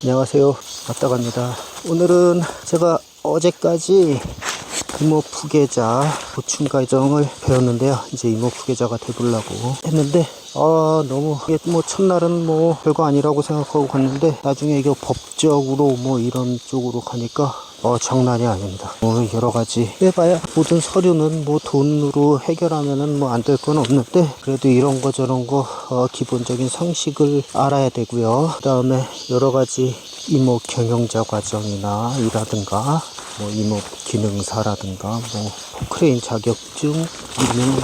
안녕하세요. 왔다 갑니다. 오늘은 제가 어제까지 이모 푸계자 보충 과정을 배웠는데요. 이제 이모 푸계자가 돼보려고 했는데 아 너무 이게 뭐 첫날은 뭐 별거 아니라고 생각하고 갔는데 나중에 이게 법적으로 뭐 이런 쪽으로 가니까 어 장난이 아닙니다. 뭐 여러 가지 해봐야 모든 서류는 뭐 돈으로 해결하면은 뭐 안 될 건 없는데 그래도 이런 거 저런 거 어, 기본적인 상식을 알아야 되고요. 그 다음에 여러 가지 이모 경영자 과정이나 이라든가 뭐 이모 기능사라든가 뭐 포크레인 자격증 있는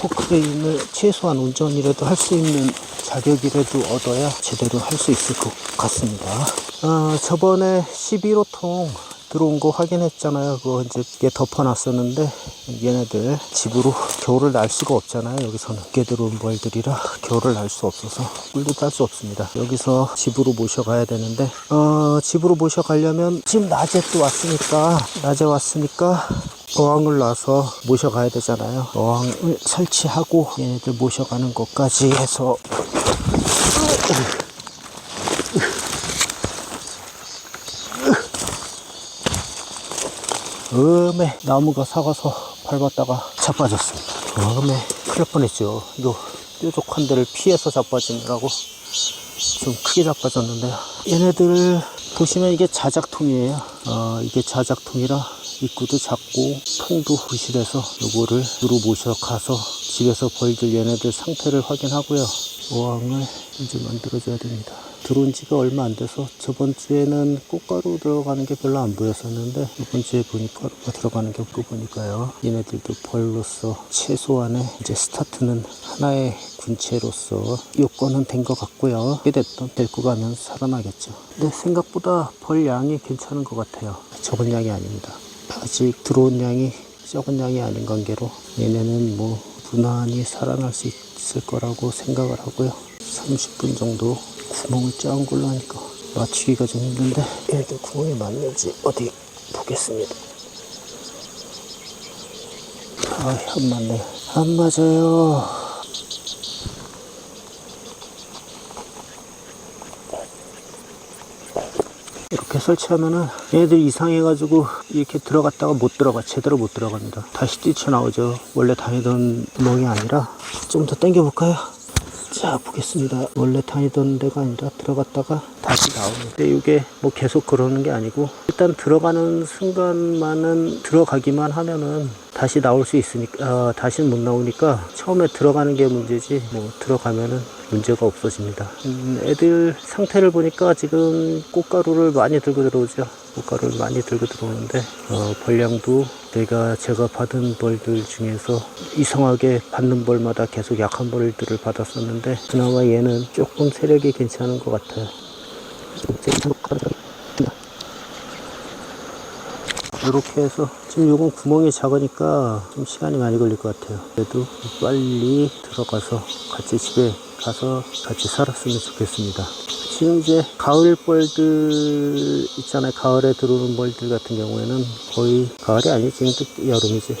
포크레인을 최소한 운전이라도 할 수 있는 자격이라도 얻어야 제대로 할 수 있을 것 같습니다. 아, 저번에 11호통 들어온 거 확인했잖아요. 그거 이제 이게 덮어놨었는데 얘네들 집으로 겨울을 날 수가 없잖아요. 여기서는 늦게 들어온 벌들이라 겨울을 날 수 없어서 꿀도 딸 수 없습니다. 여기서 집으로 모셔가야 되는데 어, 집으로 모셔가려면 지금 낮에 또 왔으니까 낮에 왔으니까 어항을 놔서 모셔가야 되잖아요. 어항을 설치하고 얘네들 모셔가는 것까지 해서 음에 나무가 사가서 밟았다가 자빠졌습니다. 음에 큰일 날 뻔했죠. 이거 뾰족한 데를 피해서 자빠지느라고 좀 크게 자빠졌는데요. 얘네들 보시면 이게 자작통이에요. 어, 이게 자작통이라 입구도 작고 통도 부실해서 요거를 으로 모셔 가서 집에서 벌들 얘네들 상태를 확인하고요. 어항을 이제 만들어줘야 됩니다. 들어온 지가 얼마 안 돼서 저번 주에는 꽃가루 들어가는 게 별로 안 보였었는데 이번 주에 보니까 가루가 들어가는 게 없고 보니까요. 얘네들도 벌로서 최소한의 이제 스타트는 하나의 군체로서 요건은 된 것 같고요. 이게 됐던 데리고 가면 살아나겠죠. 근데 생각보다 벌 양이 괜찮은 것 같아요. 적은 양이 아닙니다. 아직 들어온 양이 적은 양이 아닌 관계로 얘네는 뭐 무난히 살아날 수 있 을 거라고 생각을 하고요. 30분 정도 구멍을 짜은 걸로 하니까 맞추기가 좀 힘든데 얘들 구멍이 맞는지 어디 보겠습니다. 아, 안 맞네. 안 맞아요. 이렇게 설치하면은 얘네들 이상해가지고 이렇게 들어갔다가 못 들어가 제대로 못 들어갑니다. 다시 뛰쳐나오죠. 원래 다니던 구멍이 아니라 좀 더 당겨 볼까요? 자 보겠습니다. 원래 다니던 데가 아니라 들어갔다가 다시 근데 이게 뭐 계속 그러는 게 아니고 일단 들어가는 순간만은 들어가기만 하면은 다시 나올 수 있으니까 아, 다시는 못 나오니까 처음에 들어가는 게 문제지 뭐 들어가면은 문제가 없어집니다. 음, 애들 상태를 보니까 지금 꽃가루를 많이 들고 들어오죠. 꽃가루를 많이 들고 들어오는데 어, 벌량도 내가 제가 받은 벌들 중에서 이상하게 받는 벌마다 계속 약한 벌들을 받았었는데 그나마 얘는 조금 세력이 괜찮은 것 같아요 이렇게 해서 지금 요건 구멍이 작으니까 좀 시간이 많이 걸릴 것 같아요. 그래도 빨리 들어가서 같이 집에 가서 같이 살았으면 좋겠습니다 지금 이제 가을 벌들 있잖아요 가을에 들어오는 벌들 같은 경우에는 거의 가을이 아니지 지금 또 여름이지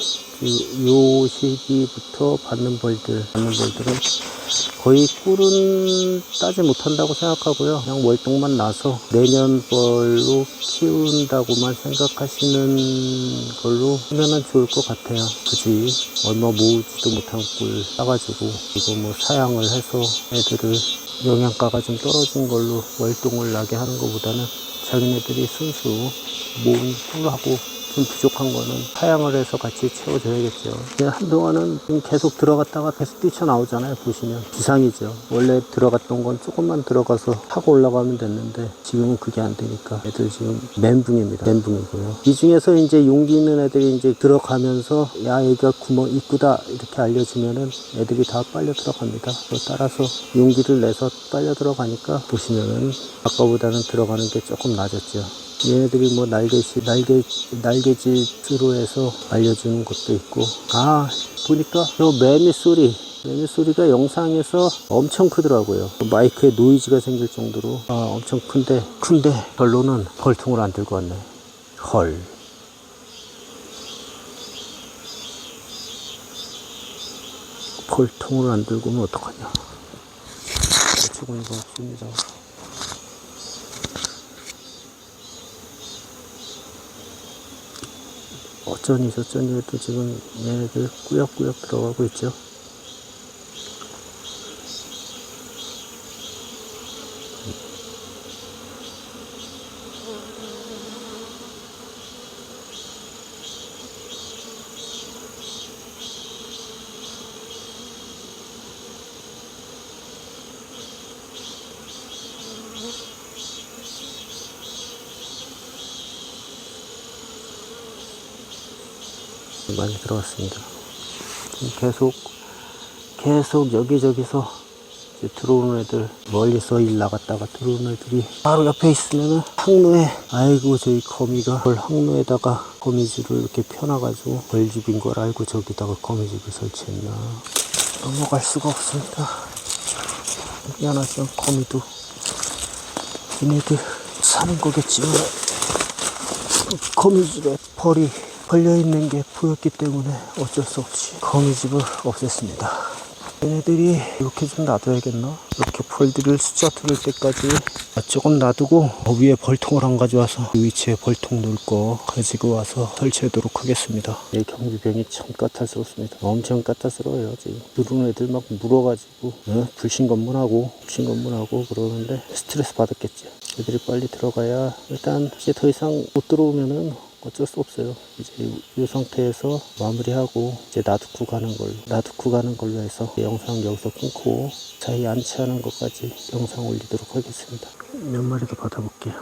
요 시기부터 받는 벌들 받는 벌들은 거의 꿀은 따지 못한다고 생각하고요. 그냥 월동만 나서 내년 벌로 키운다고만 생각하시는 걸로 하면은 좋을 것 같아요. 굳이 얼마 모으지도 못한 꿀 따가지고 이거 뭐 사양을 해서 애들을 영양가가 좀 떨어진 걸로 월동을 나게 하는 것보다는 자기네들이 순수 모은 꿀하고 좀 부족한 거는 사양을 해서 같이 채워줘야겠죠. 한동안은 좀 계속 들어갔다가 계속 뛰쳐나오잖아요. 보시면 비상이죠. 원래 들어갔던 건 조금만 들어가서 타고 올라가면 됐는데 지금은 그게 안 되니까 애들 지금 멘붕입니다. 멘붕이고요. 이 중에서 이제 용기 있는 애들이 이제 들어가면서 야 여기가 구멍 입구다 이렇게 알려주면은 애들이 다 빨려 들어갑니다. 따라서 용기를 내서 빨려 들어가니까 보시면은 아까보다는 들어가는 게 조금 낮았죠. 얘네들이 뭐 날개시 날개 날개짓으로 해서 알려주는 것도 있고. 아 보니까 저 매미 소리 매미 소리가 영상에서 엄청 크더라고요. 마이크에 노이즈가 생길 정도로. 아 엄청 큰데 큰데 결론은 벌통을 안 들고 왔네. 헐. 벌통을 안 들고 오면 어떡하냐. 어쩌고 이거 없습니다 어쩌니 저쩌니 해도 지금 얘네들 꾸역꾸역 들어가고 있죠. 많이 들어왔습니다. 계속 계속 여기저기서 들어오는 애들 멀리서 일 나갔다가 들어오는 애들이 바로 옆에 있으면은 항로에 아이고 저희 거미가 벌 항로에다가 거미줄을 이렇게 펴놔가지고 벌집인 걸 알고 저기다가 거미집을 설치했나 넘어갈 수가 없습니다. 미안하지만 거미도 얘네들 사는 거겠지만 거미줄에 벌이 걸려있는 게 보였기 때문에 어쩔 수 없이 거미집을 없앴습니다. 얘네들이 이렇게 좀 놔둬야겠나? 이렇게 벌들을 숫자 들을 때까지 조금 놔두고 그 위에 벌통을 안 가져와서 이 위치에 벌통 놓을 거 가지고 와서 설치하도록 하겠습니다. 이 경비병이 참 까탈스럽습니다. 엄청 까탈스러워요. 지금 누르는 애들 막 물어가지고 어? 불신 검문하고 불신 검문하고 그러는데 스트레스 받았겠죠. 애들이 빨리 들어가야 일단 이제 더 이상 못 들어오면은 어쩔 수 없어요. 이제 이- 이 상태에서 마무리하고 이제 놔두고 가는 걸로 놔두고 가는 걸로 해서 영상 여기서 끊고 자기 안치하는 것까지 영상 올리도록 하겠습니다. 몇 마리 더 받아볼게요.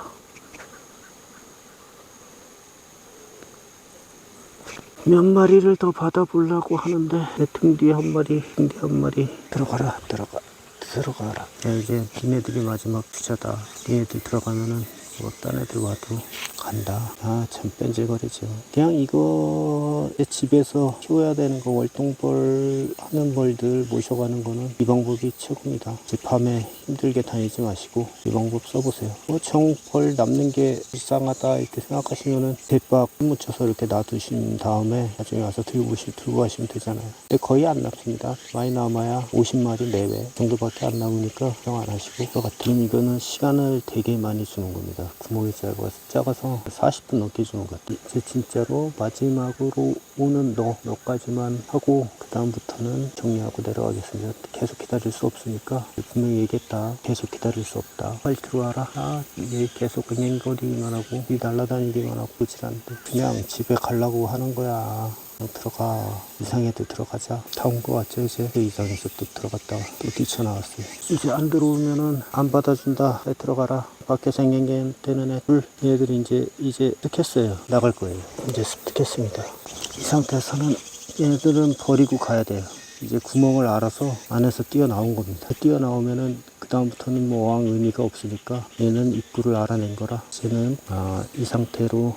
몇 마리를 더 받아보려고 하는데 내등 뒤에 한 마리, 등 뒤에 한 마리 들어가라 들어가 들어가라. 야, 이제 니네들이 마지막 주자다. 니네들 들어가면은 뭐 딴 애들 와도 간다. 아 참 뺀질거리죠. 그냥 이거 집에서 키워야 되는 거 월동벌 하는 벌들 모셔가는 거는 이 방법이 최고입니다. 밤에 힘들게 다니지 마시고 이 방법 써보세요. 뭐 정벌 남는 게 불쌍하다 이렇게 생각하시면은 대박 묻혀서 이렇게 놔두신 다음에 나중에 와서 들고 오시 들고 가시면 되잖아요. 근데 거의 안 남습니다. 많이 남아야 50마리 내외 정도밖에 안 남으니까 걱정 안 하시고 저 같은 이거는 시간을 되게 많이 주는 겁니다. 구멍이 작아서 작아서 40분 넘게 주는 것 같아요. 이제 진짜로 마지막으로 오는 너 너까지만 하고 그 다음부터는 정리하고 내려가겠습니다. 계속 기다릴 수 없으니까 분명히 얘기했다. 계속 기다릴 수 없다. 빨리 들어와라. 아, 얘 계속 그냥 거리기만 하고 이 날아다니기만 하고 그질 않는데 그냥 집에 가려고 하는 거야. 그냥 들어가 이상해도 들어가자. 다 온 거 같죠 이제? 또 이상해서 또 들어갔다가 또 뛰쳐나왔어요. 이제 안 들어오면은 안 받아준다. 애 들어가라. 밖에 생긴 되는 애들 얘들이 이제 이제 습득했어요. 나갈 거예요. 이제 습득했습니다. 이 상태에서는 얘네들은 버리고 가야 돼요. 이제 구멍을 알아서 안에서 뛰어나온 겁니다. 뛰어나오면은 그 다음부터는 뭐 어항 의미가 없으니까 얘는 입구를 알아낸 거라 쟤는 아, 이 상태로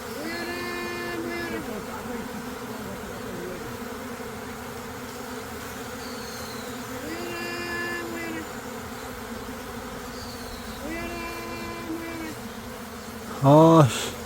아, 아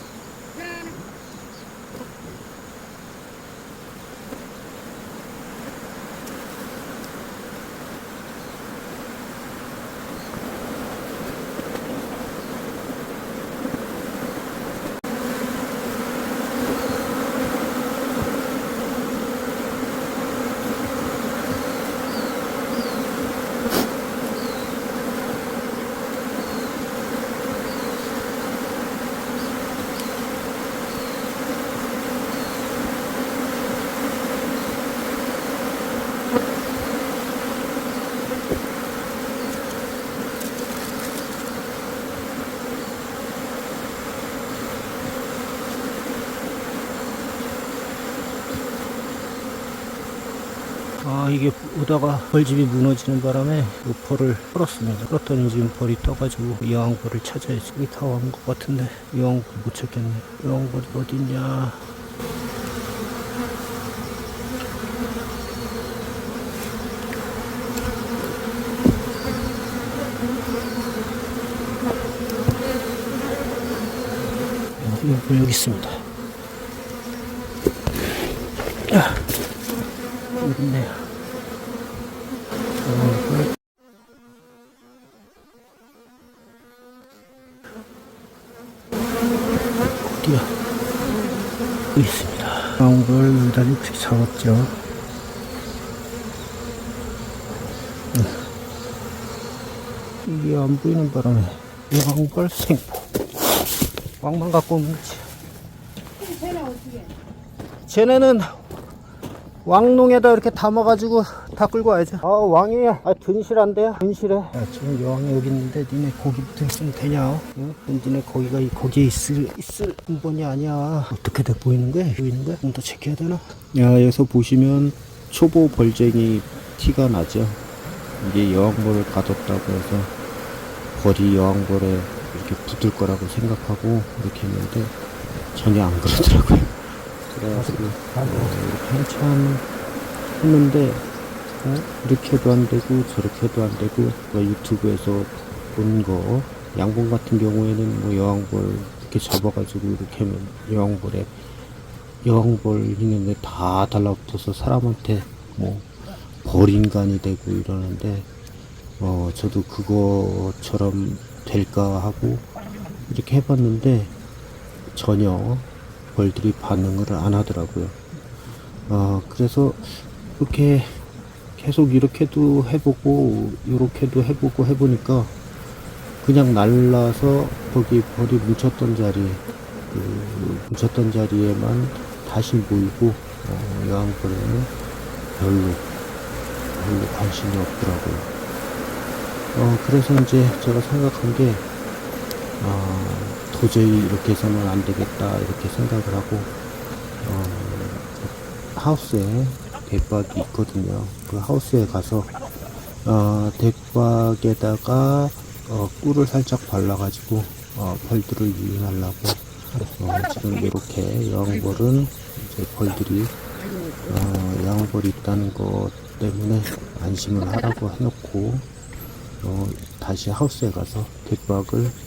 이게 오다가 벌집이 무너지는 바람에 그 벌을 풀었습니다. 풀었더니 지금 벌이 떠가지고 여왕벌을 찾아야지. 여기 다 온 것 같은데 여왕벌 못 찾겠네. 여왕벌이 어딨냐. 여기, 여기 있습니다. 아, 여기 있네요. 이렇게 잡았죠. 이게 안 보이는 바람에 왕벌 생포. 왕만 갖고 오는 거지. 쟤네는 왕농에다 이렇게 담아가지고 다 끌고 와야죠. 아 왕이 아 든실한데요 든실해? 야, 지금 여왕이 여기 있는데 니네 거기부터 있으면 되냐? 응? 니네 거기가 이 거기에 있을 있을 근본이 아니야. 어떻게 돼? 보이는 거야? 보이는 거야? 좀더 체크해야 되나? 야 여기서 보시면 초보 벌쟁이 티가 나죠? 이게 여왕벌을 가뒀다고 해서 벌이 여왕벌에 이렇게 붙을 거라고 생각하고 이렇게 했는데 전혀 안 그러더라고요. 그래가지고 어, 한참 했는데 어? 이렇게 해도 안 되고 저렇게 해도 안 되고 그 유튜브에서 본 거 양봉 같은 경우에는 뭐 여왕벌 이렇게 잡아가지고 이렇게 하면 여왕벌에 여왕벌 있는데 다 달라붙어서 사람한테 뭐 벌인간이 되고 이러는데 어 저도 그거처럼 될까 하고 이렇게 해봤는데 전혀 벌들이 반응을 안 하더라고요. 어 그래서 이렇게 계속 이렇게도 해보고 이렇게도 해보고 해보니까 그냥 날라서 거기 벌이 뭉쳤던 자리 그 뭉쳤던 자리에만 다시 모이고 어, 여왕벌에는 별로 별로 관심이 없더라고요. 어, 그래서 이제 제가 생각한 게, 어, 도저히 이렇게 해서는 안 되겠다, 이렇게 생각을 하고, 어, 하우스에 대박이 있거든요. 그 하우스에 가서, 어, 대박에다가, 어, 꿀을 살짝 발라가지고, 어, 벌들을 유인하려고, 어, 지금 이렇게 여왕벌은 이제 벌들이, 어, 여왕벌이 있다는 것 때문에 안심을 하라고 해놓고, 어, 다시 하우스에 가서 객박을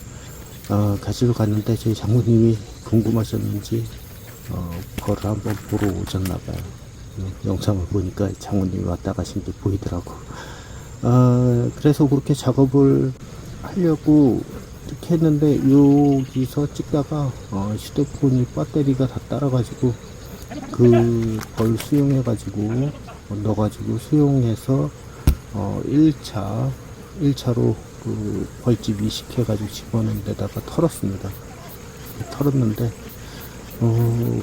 어, 가지러 갔는데 저희 장모님이 궁금하셨는지 어, 벌을 한번 보러 오셨나봐요. 어, 영상을 보니까 장모님이 왔다 가신 게 보이더라고. 어, 그래서 그렇게 작업을 하려고 이렇게 했는데 여기서 찍다가 어, 휴대폰이 배터리가 다 따라가지고 그 벌 수용해가지고 어, 넣어가지고 수용해서 어, 1차 1차로 그 벌집 이식해가지고 집어넣은 데다가 털었습니다. 털었는데, 어,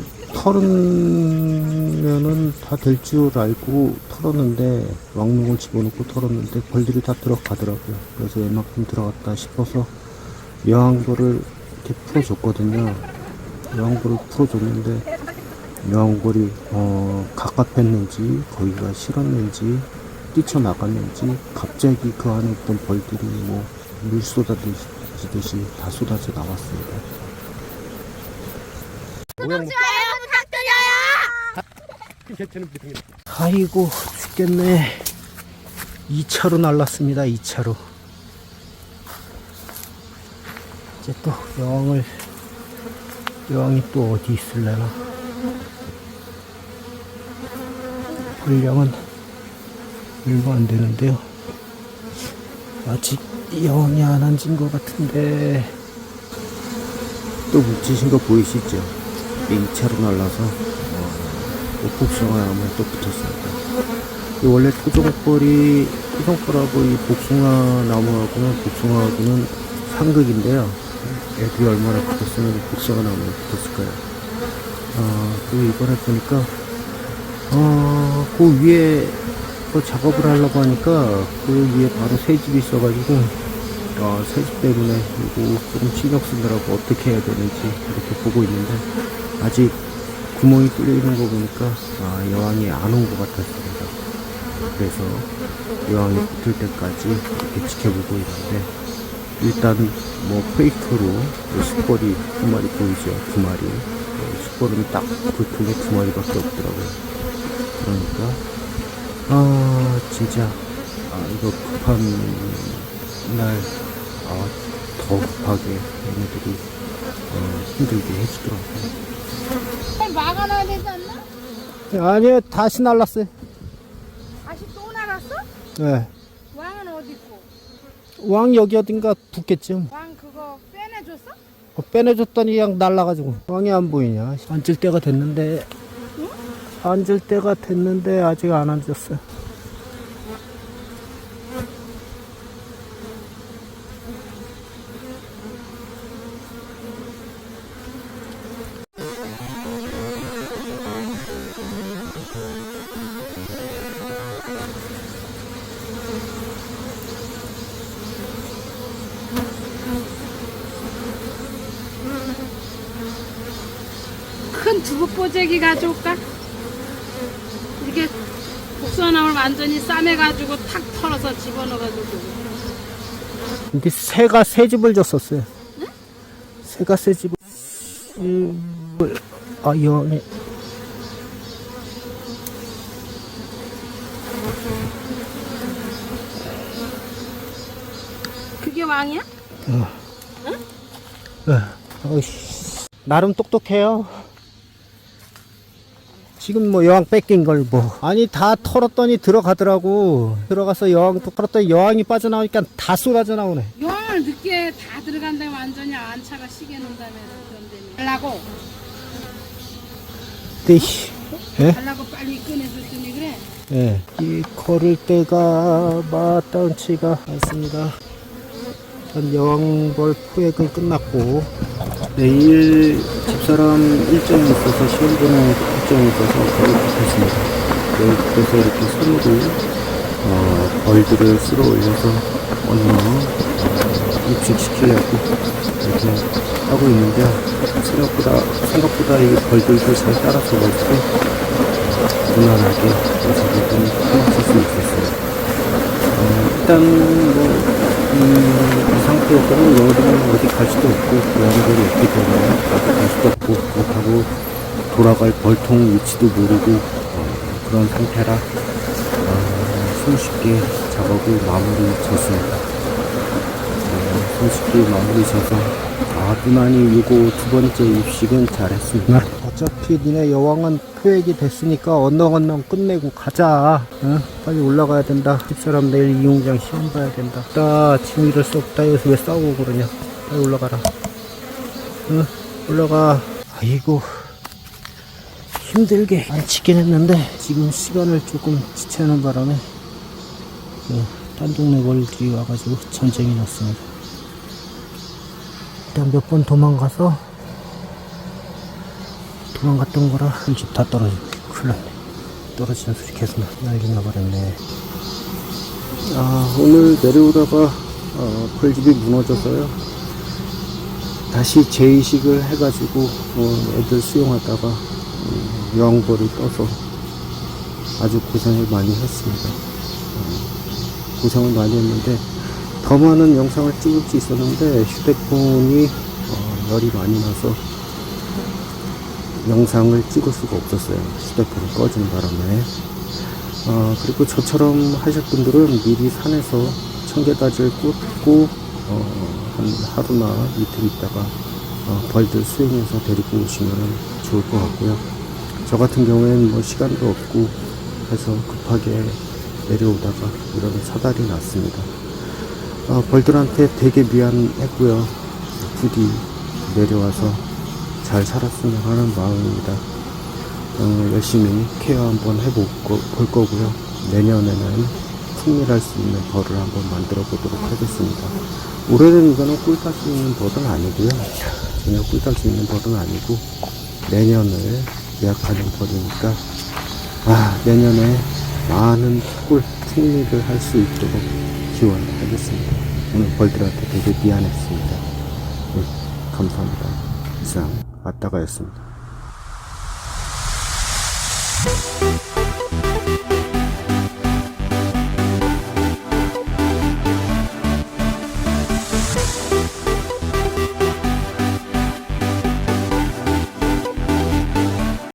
털으면은 다 될 줄 알고 털었는데, 왕농을 집어넣고 털었는데, 벌들이 다 들어가더라고요. 그래서 웬만큼 들어갔다 싶어서, 여왕벌을 이렇게 풀어줬거든요. 여왕벌을 풀어줬는데, 여왕벌이, 어, 가깝했는지, 거기가 싫었는지, 뛰쳐나갔는지 갑자기 그 안에 있던 벌들이 뭐 물 쏟아지듯이 다 쏟아져 나왔습니다. 아이고 죽겠네. 2차로 날랐습니다. 2차로. 이제 또 여왕을 여왕이 또 어디 있을래나? 분량은 얼마 안 되는데요. 아직 영이 안 앉은 것 같은데 또 뭉치신 거 보이시죠? 2차로 날라서 어, 복숭아 나무에 또 붙었습니다. 이 원래 토종벌이 토종벌하고 이 복숭아 나무하고는 복숭아하고는 상극인데요. 애들이 얼마나 붙었으면 복숭아 나무에 붙었을까요? 어, 그 이번에 보니까 어, 그 위에 그 작업을 하려고 하니까 그 위에 바로 새 집이 있어가지고 어, 새집 때문에 이거 조금 신경 쓰느라고 어떻게 해야 되는지 이렇게 보고 있는데 아직 구멍이 뚫려 있는 거 보니까 아, 여왕이 안 온 것 같았습니다. 그래서 여왕이 붙을 때까지 이렇게 지켜보고 있는데 일단 뭐 페이크로 그 숯벌이 두 마리 보이죠? 두 마리. 네, 숯벌은 딱그 통에 두 마리밖에 없더라고요. 그러니까 아 진짜 아 이거 급한 날 아, 더 급하게 얘네들이 어, 어, 힘들게 해주더라고요. 막아놔야 되지 않나? 아니요, 다시 날랐어요. 다시 또 나갔어? 네. 왕은 어디 있고? 왕 여기 어딘가 붙겠죠. 왕 그거 빼내줬어? 어, 빼내줬더니 그냥 날라가지고 왕이 안 보이냐 앉을 때가 됐는데 앉을 때가 됐는데 아직 안 앉았어요 두부 뽀재기 가져올까? 이렇게 국수나물 완전히 싸매가지고 탁 털어서 집어넣어가지고. 근데 새가 새 집을 줬었어요. 새가 새 집을. 아 영이 그게 왕이야? 어이씨. 나름 똑똑해요 지금 뭐 여왕 뺏긴 걸 뭐. 아니 다 털었더니 들어가더라고. 들어가서 여왕 또 털었더니 여왕이 빠져나오니까 다 쏟아져 나오네. 여왕을 늦게 다 들어간다면 완전히 안차가 시계 놓는다며 그런다며 달라고. 근데 씨, 예? 달라고 빨리 꺼내줬더니 그래. 예, 이 걸을 때가 마땅치가 않습니다. 전 여왕벌 포획은 끝났고 내일 집사람 일정이 있어서 시험 보는 일정이 있어서 거기 붙었습니다. 그래서 이렇게 손으로 어, 벌들을 쓸어 올려서 오늘 어, 입식시키려고 이렇게 하고 있는데요. 생각보다 생각보다 이 벌들도 잘 따라서 먹고 무난하게 작업은 해칠 수 있었어요. 어, 일단 뭐, 음, 이 상태에서는 여름은 어디 갈 수도 없고, 여행들이 없기 때문에 어디 갈 수도 없고, 그렇다고 돌아갈 벌통 위치도 모르고, 어, 그런 상태라, 어, 손쉽게 작업을 마무리 졌습니다. 어, 손쉽게 마무리 져서, 아, 무난히 요거 두 번째 입식은 잘했습니다. 어차피 니네 여왕은 포획이 됐으니까 언덕언덕 끝내고 가자. 응? 빨리 올라가야 된다. 집사람 내일 이용장 시험 봐야 된다. 나 지금 이럴 수 없다. 여기서 왜 싸우고 그러냐. 빨리 올라가라. 응? 올라가. 아이고. 힘들게 안 치긴 했는데 지금 시간을 조금 지체하는 바람에 그, 딴 동네 월들이 와가지고 전쟁이 났습니다. 일단 몇 번 도망가서 도망갔던 거라 집 다 떨어지고 큰일 났네. 떨어지는 소리 계속 나- 난리 나 버렸네. 아 오늘 내려오다가 어, 펄집이 무너져서요. 다시 재이식을 해가지고 어, 애들 수용하다가 음, 여왕벌이 떠서 아주 고생을 많이 했습니다. 어, 고생을 많이 했는데 더 많은 영상을 찍을 수 있었는데 휴대폰이 어, 열이 많이 나서 영상을 찍을 수가 없었어요. 휴대폰이 꺼진 바람에. 어, 그리고 저처럼 하실 분들은 미리 산에서 청계다지를 꽂고 어, 한 하루나 이틀 있다가 어, 벌들 수행해서 데리고 오시면 좋을 것 같고요. 저 같은 경우에는 뭐 시간도 없고 해서 급하게 내려오다가 이런 사달이 났습니다. 어, 벌들한테 되게 미안했고요. 부디 내려와서 잘 살았으면 하는 마음입니다. 어, 열심히 케어 한번 해볼 거고요. 내년에는 풍밀할 수 있는 벌을 한번 만들어 보도록 하겠습니다. 올해는 이거는 꿀딸 수 있는 벌은 아니고요. 전혀 꿀딸 수 있는 벌은 아니고 내년을 예약하는 벌이니까 아 내년에 많은 꿀 풍미를 할 수 있도록 기원하겠습니다. 오늘 벌들한테 되게 미안했습니다. 네, 감사합니다. 이상 왔다가였습니다.